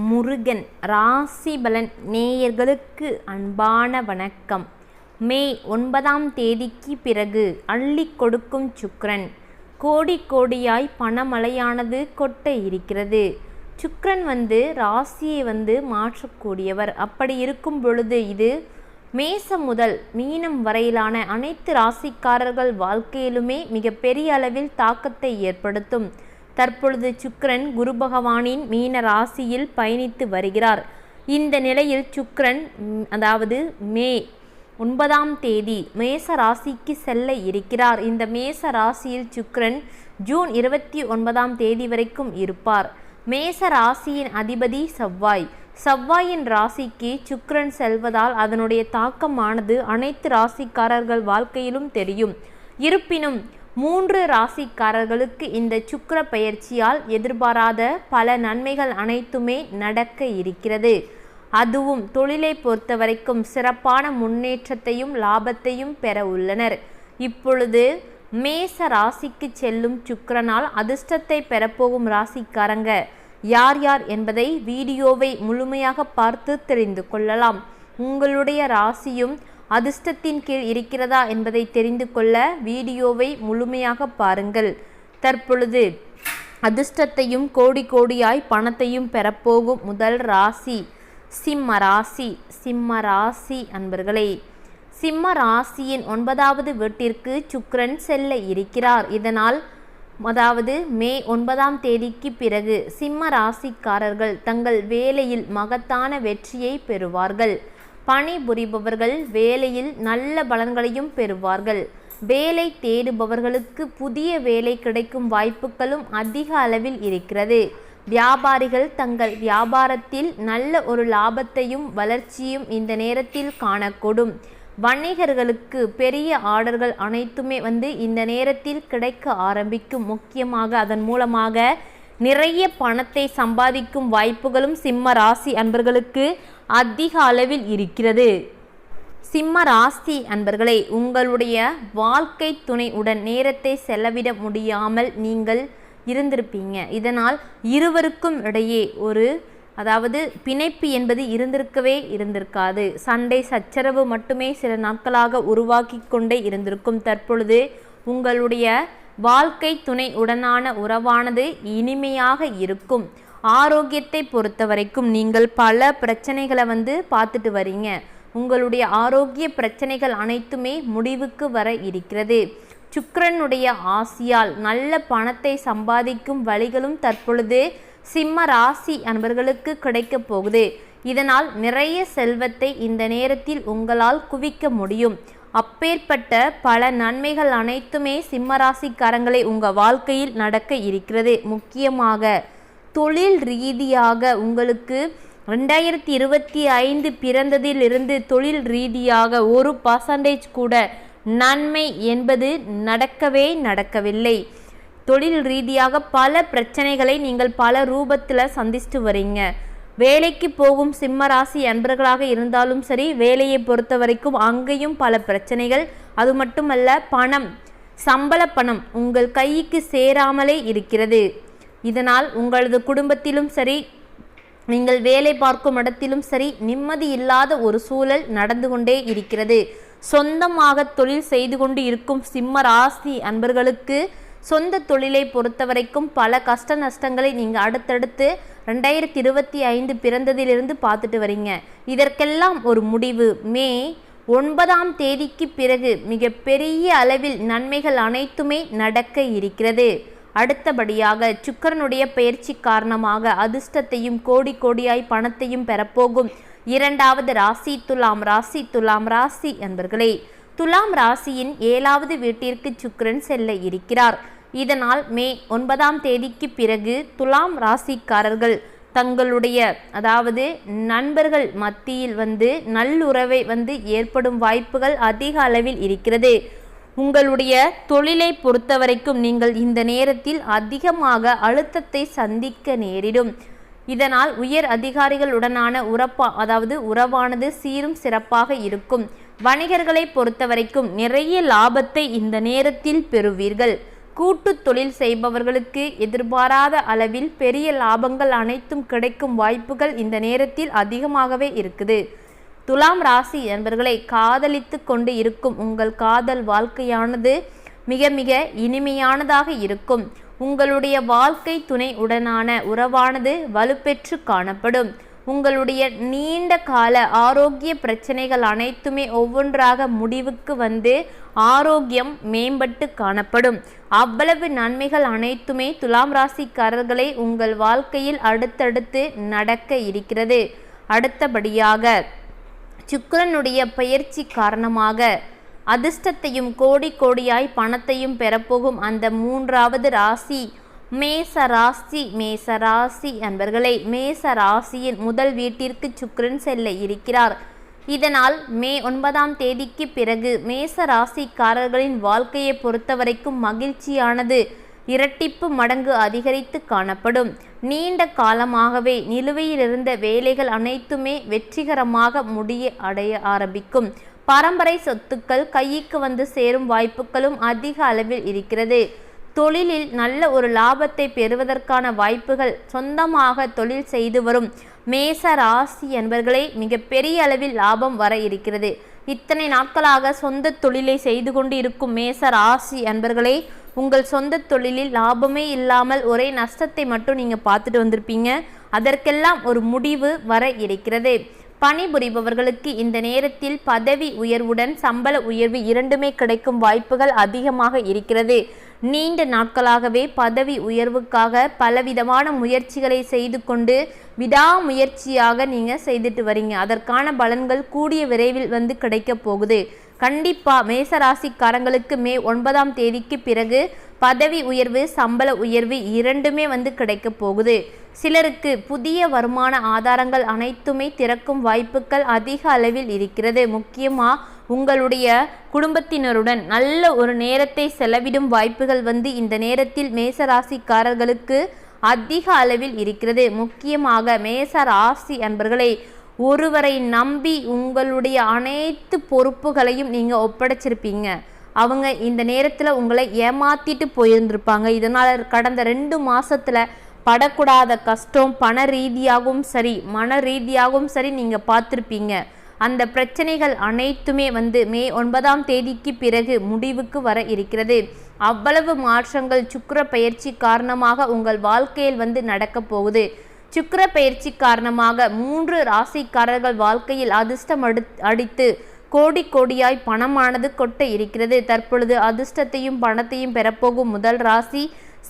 முருகன் ராசிபலன் நேயர்களுக்கு அன்பான வணக்கம். மே ஒன்பதாம் தேதிக்கு பிறகு அள்ளி கொடுக்கும் சுக்ரன் கோடி கோடியாய் பணமழையானது கொட்ட இருக்கிறது. சுக்ரன் வந்து ராசியை வந்து மாற்றக்கூடியவர். அப்படி இருக்கும் பொழுது இது மேசம் முதல் மீனம் வரையிலான அனைத்து ராசிக்காரர்கள் வாழ்க்கையிலுமே மிகப்பெரிய அளவில் தாக்கத்தை ஏற்படுத்தும். தற்பொழுது சுக்ரன் குரு பகவானின் மீன ராசியில் பயணித்து வருகிறார். இந்த நிலையில் சுக்ரன் அதாவது மே ஒன்பதாம் தேதி மேச ராசிக்கு செல்ல இருக்கிறார். இந்த மேச ராசியில் சுக்ரன் ஜூன் இருபத்தி ஒன்பதாம் தேதி வரைக்கும் இருப்பார். மேச ராசியின் அதிபதி செவ்வாய். செவ்வாயின் ராசிக்கு சுக்கிரன் செல்வதால் அதனுடைய தாக்கமானது அனைத்து ராசிக்காரர்கள் வாழ்க்கையிலும் தெரியும். இருப்பினும் மூன்று ராசிக்காரர்களுக்கு இந்த சுக்கர பயிற்சியால் எதிர்பாராத பல நன்மைகள் அனைத்துமே நடக்க இருக்கிறது. அதுவும் தொழிலை பொறுத்த வரைக்கும் சிறப்பான முன்னேற்றத்தையும் லாபத்தையும் பெற உள்ளனர். இப்பொழுது மேச ராசிக்கு செல்லும் சுக்கரனால் அதிர்ஷ்டத்தை பெறப்போகும் ராசிக்காரங்க. யார் யார் என்பதை வீடியோவை முழுமையாக பார்த்து தெரிந்து கொள்ளலாம். உங்களுடைய ராசியும் அதிர்ஷ்டத்தின் கீழ் இருக்கிறதா என்பதை தெரிந்து கொள்ள வீடியோவை முழுமையாக பாருங்கள். தற்பொழுது அதிர்ஷ்டத்தையும் கோடி கோடியாய் பணத்தையும் பெறப்போகும் முதல் ராசி சிம்ம ராசி சிம்ம ராசி அன்பர்களே. சிம்ம ராசியின் ஒன்பதாவது வீட்டிற்கு சுக்ரன் செல்ல இருக்கிறார். இதனால் அதாவது மே ஒன்பதாம் தேதிக்கு பிறகு சிம்ம ராசிக்காரர்கள் தங்கள் வேலையில் மகத்தான வெற்றியை பெறுவார்கள். பணிபுரிபவர்கள் வேலையில் நல்ல பலன்களையும் பெறுவார்கள். வேலை தேடுபவர்களுக்கு புதிய வேலை கிடைக்கும் வாய்ப்புகளும் அதிக அளவில் இருக்கிறது. வியாபாரிகள் தங்கள் வியாபாரத்தில் நல்ல ஒரு லாபத்தையும் வளர்ச்சியும் இந்த நேரத்தில் காணக்கூடும். வணிகர்களுக்கு பெரிய ஆர்டர்கள் அனைத்துமே வந்து இந்த நேரத்தில் கிடைக்க ஆரம்பிக்கும். முக்கியமாக அதன் மூலமாக நிறைய பணத்தை சம்பாதிக்கும் வாய்ப்புகளும் சிம்ம ராசி அன்பர்களுக்கு அதிக அளவில் இருக்கிறது. சிம்ம ராசி அன்பர்களே உங்களுடைய வாழ்க்கை துணை உடன் நேரத்தை செலவிட முடியாமல் நீங்கள் இருந்திருப்பீங்க. இதனால் இருவருக்கும் இடையே ஒரு அதாவது பிணைப்பு என்பது இருந்திருக்கவே இருந்திருக்காது. சண்டை சச்சரவு மட்டுமே சில நாட்களாக உருவாக்கி கொண்டே இருந்திருக்கும். தற்பொழுது உங்களுடைய வாழ்க்கை துணை உடனான உறவானது இனிமையாக இருக்கும். ஆரோக்கியத்தை பொறுத்த வரைக்கும் நீங்கள் பல பிரச்சனைகளை வந்து பார்த்துட்டு வரீங்க. உங்களுடைய ஆரோக்கிய பிரச்சனைகள் அனைத்துமே முடிவுக்கு வர இருக்கிறது. சுக்கரனுடைய ஆசியால் நல்ல பணத்தை சம்பாதிக்கும் வழிகளும் தற்பொழுது சிம்ம ராசி அன்பர்களுக்கு கிடைக்கப் போகுது. இதனால் நிறைய செல்வத்தை இந்த நேரத்தில் உங்களால் குவிக்க முடியும். அப்பேற்பட்ட பல நன்மைகள் அனைத்துமே சிம்மராசிக்காரங்களை உங்கள் வாழ்க்கையில் நடக்க இருக்கிறது. முக்கியமாக தொழில் ரீதியாக உங்களுக்கு ரெண்டாயிரத்தி இருபத்தி ஐந்து பிறந்ததிலிருந்து தொழில் ரீதியாக ஒரு பர்சன்டேஜ் கூட நன்மை என்பது நடக்கவே நடக்கவில்லை. தொழில் ரீதியாக பல பிரச்சனைகளை நீங்கள் பல ரூபத்தில் சந்திச்சுட்டு வரீங்க. வேலைக்கு போகும் சிம்ம ராசி அன்பர்களாக இருந்தாலும் சரி வேலையை பொறுத்த வரைக்கும் அங்கேயும் பல பிரச்சனைகள். அது மட்டுமல்ல பணம் சம்பள பணம் உங்கள் கைக்கு சேராமலே இருக்கிறது. இதனால் உங்களது குடும்பத்திலும் சரி நீங்கள் வேலை பார்க்கும் இடத்திலும் சரி நிம்மதி இல்லாத ஒரு சூழல் நடந்து கொண்டே இருக்கிறது. சொந்தமாக தொழில் செய்து கொண்டு இருக்கும் சிம்ம ராசி அன்பர்களுக்கு சொந்த தொழிலை பொறுத்த வரைக்கும் பல கஷ்ட நஷ்டங்களை நீங்கள் அடுத்தடுத்து ரெண்டாயிரத்தி இருபத்தி ஐந்து பிறந்ததிலிருந்து பார்த்துட்டு வரீங்க. இதற்கெல்லாம் ஒரு முடிவு. மே ஒன்பதாம் தேதிக்கு பிறகு மிகப்பெரிய அளவில் நன்மைகள் அனைத்துமே நடக்க இருக்கிறது. அடுத்தபடியாக சுக்கரனுடைய பயிற்சி காரணமாக அதிர்ஷ்டத்தையும் கோடி கோடியாய் பணத்தையும் பெறப்போகும். இரண்டாவது ராசி துலாம் ராசி துலாம் ராசி என்பர்களே துலாம் ராசியின் ஏழாவது வீட்டிற்கு சுக்கரன் செல்ல இருக்கிறார். இதனால் மே ஒன்பதாம் தேதிக்கு பிறகு துலாம் ராசிக்காரர்கள் தங்களுடைய அதாவது நண்பர்கள் மத்தியில் வந்து நல்லுறவை வந்து ஏற்படும் வாய்ப்புகள் அதிக அளவில் இருக்கிறது. உங்களுடைய தொழிலை பொறுத்த வரைக்கும் நீங்கள் இந்த நேரத்தில் அதிகமாக அழுத்தத்தை சந்திக்க நேரிடும். இதனால் உயர் அதிகாரிகளுடனான உறப்பா அதாவது உறவானது சீரும் சிறப்பாக இருக்கும். வணிகர்களை பொறுத்த வரைக்கும் நிறைய லாபத்தை இந்த நேரத்தில் பெறுவீர்கள். கூட்டு தொழில் செய்பவர்களுக்கு எதிர்பாராத அளவில் பெரிய லாபங்கள் அனைத்தும் கிடைக்கும் வாய்ப்புகள் இந்த நேரத்தில் அதிகமாகவே இருக்குது. துலாம் ராசி என்பர்களை காதலித்து கொண்டு இருக்கும் உங்கள் காதல் வாழ்க்கையானது மிக மிக இனிமையானதாக இருக்கும். உங்களுடைய வாழ்க்கை துணை உடனான உறவானது வலுப்பெற்று காணப்படும். உங்களுடைய நீண்ட கால ஆரோக்கிய பிரச்சனைகள் அனைத்துமே ஒவ்வொன்றாக முடிவுக்கு வந்து ஆரோக்கியம் மேம்பட்டு காணப்படும். அவ்வளவு நன்மைகள் அனைத்துமே துலாம் ராசிக்காரர்களை உங்கள் வாழ்க்கையில் அடுத்தடுத்து நடக்க இருக்கிறது. அடுத்தபடியாக சுக்கரனுடைய பயிற்சி காரணமாக அதிர்ஷ்டத்தையும் கோடி கோடியாய் பணத்தையும் பெறப்போகும் அந்த மூன்றாவது ராசி மேசராசி மேசராசி அன்பர்களே மேசராசியின் மேச ராசியின் முதல் வீட்டிற்கு சுக்கிரன் செல்ல இருக்கிறார். இதனால் மே ஒன்பதாம் தேதிக்கு பிறகு மேச ராசிக்காரர்களின் வாழ்க்கையை பொறுத்தவரைக்கும் மகிழ்ச்சியானது இரட்டிப்பு மடங்கு அதிகரித்து காணப்படும். நீண்ட காலமாகவே நிலுவையில் இருந்த வேலைகள் அனைத்துமே வெற்றிகரமாக முடிய அடைய ஆரம்பிக்கும். பரம்பரை சொத்துக்கள் கைக்கு வந்து சேரும் வாய்ப்புகளும் அதிக அளவில் இருக்கிறது. தொழிலில் நல்ல ஒரு லாபத்தை பெறுவதற்கான வாய்ப்புகள் சொந்தமாக தொழில் செய்து வரும் மேச ராசி என்பர்களே மிகப்பெரிய அளவில் லாபம் வர இருக்கிறது. இத்தனை நாட்களாக சொந்த தொழிலை செய்து கொண்டு இருக்கும் மேச ராசி என்பர்களே உங்கள் சொந்த தொழிலில் லாபமே இல்லாமல் ஒரே நஷ்டத்தை மட்டும் நீங்கள் பார்த்துட்டு வந்திருப்பீங்க. அதற்கெல்லாம் ஒரு முடிவு வர இருக்கிறது. பணிபுரிபவர்களுக்கு இந்த நேரத்தில் பதவி உயர்வுடன் சம்பள உயர்வு இரண்டுமே கிடைக்கும் வாய்ப்புகள் அதிகமாக இருக்கிறது. நீண்ட நாட்களாகவே பதவி உயர்வுக்காக பலவிதமான முயற்சிகளை செய்து கொண்டு விடாமுயற்சியாக நீங்கள் செய்துட்டு வரீங்க. அதற்கான பலன்கள் கூடிய விரைவில் வந்து கிடைக்க போகுது. கண்டிப்பாக மேசராசிக்காரங்களுக்கு மே ஒன்பதாம் தேதிக்கு பிறகு பதவி உயர்வு சம்பள உயர்வு இரண்டுமே வந்து கிடைக்க போகுது. சிலருக்கு புதிய வருமான ஆதாரங்கள் அனைத்துமே திறக்கும் வாய்ப்புகள் அதிக அளவில் இருக்கிறது. முக்கியமாக உங்களுடைய குடும்பத்தினருடன் நல்ல ஒரு நேரத்தை செலவிடும் வாய்ப்புகள் வந்து இந்த நேரத்தில் மேசராசிக்காரர்களுக்கு அதிக அளவில் இருக்கிறது. முக்கியமாக மேச ராசி அன்பர்களை ஒருவரை நம்பி உங்களுடைய அனைத்து பொறுப்புகளையும் நீங்கள் ஒப்படைச்சிருப்பீங்க. அவங்க இந்த நேரத்தில் உங்களை ஏமாத்திட்டு போயிருந்திருப்பாங்க. இதனால் கடந்த ரெண்டு மாதத்தில் படக்கூடாத கஷ்டம் பண ரீதியாகவும் சரி மன ரீதியாகவும் சரி நீங்கள் பார்த்துருப்பீங்க. அந்த பிரச்சனைகள் அனைத்துமே வந்து மே ஒன்பதாம் தேதிக்கு பிறகு முடிவுக்கு வர இருக்கிறது. அவ்வளவு மாற்றங்கள் சுக்கர பயிற்சி காரணமாக உங்கள் வாழ்க்கையில் வந்து நடக்கப் போகுது. சுக்கர பயிற்சி காரணமாக மூன்று ராசிக்காரர்கள் வாழ்க்கையில் அதிர்ஷ்டம் அடித்து கோடி கோடியாய் பணமானது கொட்ட இருக்கிறது. தற்பொழுது அதிர்ஷ்டத்தையும் பணத்தையும் பெறப்போகும் முதல் ராசி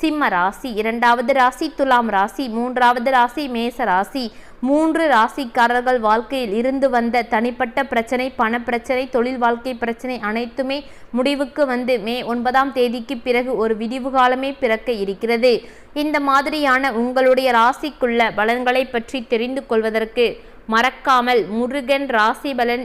சிம்ம ராசி. இரண்டாவது ராசி துலாம் ராசி. மூன்றாவது ராசி மேச ராசி. மூன்று ராசிக்காரர்கள் வாழ்க்கையில் இருந்து வந்த தனிப்பட்ட பிரச்சனை பண பிரச்சனை தொழில் வாழ்க்கை பிரச்சனை அனைத்துமே முடிவுக்கு வந்து மே ஒன்பதாம் தேதிக்கு பிறகு ஒரு விடிவு காலமே பிறக்க இருக்கிறது. இந்த மாதிரியான உங்களுடைய ராசிக்குள்ள பலன்களை பற்றி தெரிந்து கொள்வதற்கு மறக்காமல் முருகன் ராசி பலன்